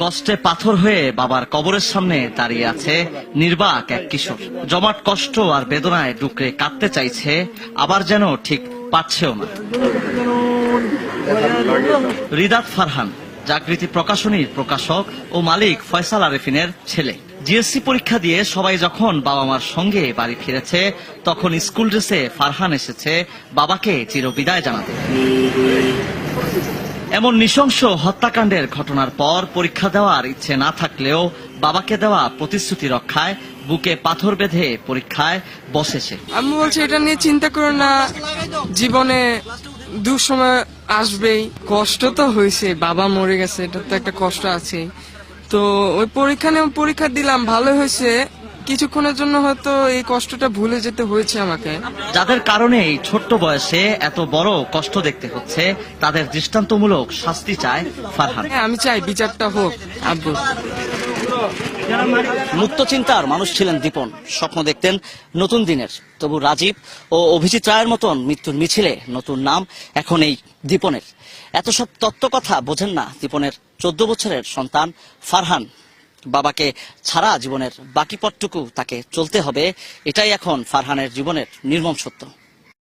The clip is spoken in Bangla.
কষ্টে পাথর হয়ে বাবার কবরের সামনে দাঁড়িয়ে আছে নির্বাক এক কিশোর। জমাট কষ্ট আর বেদনায় ডুকরে কাঁদতে চাইছে, আবার যেন ঠিক পারছেও না। রিদাত ফারহান, জাগৃতি প্রকাশনীর প্রকাশক ও মালিক ফয়সাল আরেফিনের ছেলে। জিএসসি পরীক্ষা দিয়ে সবাই যখন বাবা মার সঙ্গে বাড়ি ফিরেছে, তখন স্কুল ড্রেসে ফারহান এসেছে বাবাকে চিরবিদায় জানাতে। এমন নৃশংস হত্যাকাণ্ডের ঘটনার পর পরীক্ষা দেওয়ার ইচ্ছে না থাকলেও বাবাকে দেওয়া প্রতিশ্রুতি রক্ষায় বুকে পাথর বেঁধে পরীক্ষায় বসেছে আমি বলছি, এটা নিয়ে চিন্তা করো না। জীবনে দুঃসময় আসবেই। কষ্ট তো হয়েছে। বাবা মরে গেছে। এটা তো একটা কষ্ট আছে তো ওই পরীক্ষা নিয়ে পরীক্ষা দিলাম। ভালো হয়েছে। কিছুক্ষণের জন্য হয়তো এই কষ্টটা ভুলে যেতে হয়েছে আমাকে। যাদের কারণে এই ছোট্ট বয়সে এত বড় কষ্ট দেখতে হচ্ছে তাদের দৃষ্টান্তমূলক শাস্তি চায় ফারহান। হ্যাঁ আমি চাই বিচারটা হোক আব্বু। মুক্ত চিন্তার মানুষ ছিলেন দীপন। স্বপ্ন দেখতেন নতুন দিনের। তবু রাজীব ও অভিজিৎ রায়ের মতন মৃত্যুর মিছিলে নতুন নাম এখন এই দীপনের। এত সব তত্ত্ব কথা বোঝেন না দীপনের চোদ্দ বছরের সন্তান ফারহান। বাবাকে ছাড়া জীবনের বাকি পথটুকু তাকে চলতে হবে এটাই এখন ফারহানের জীবনের নির্মম সত্য।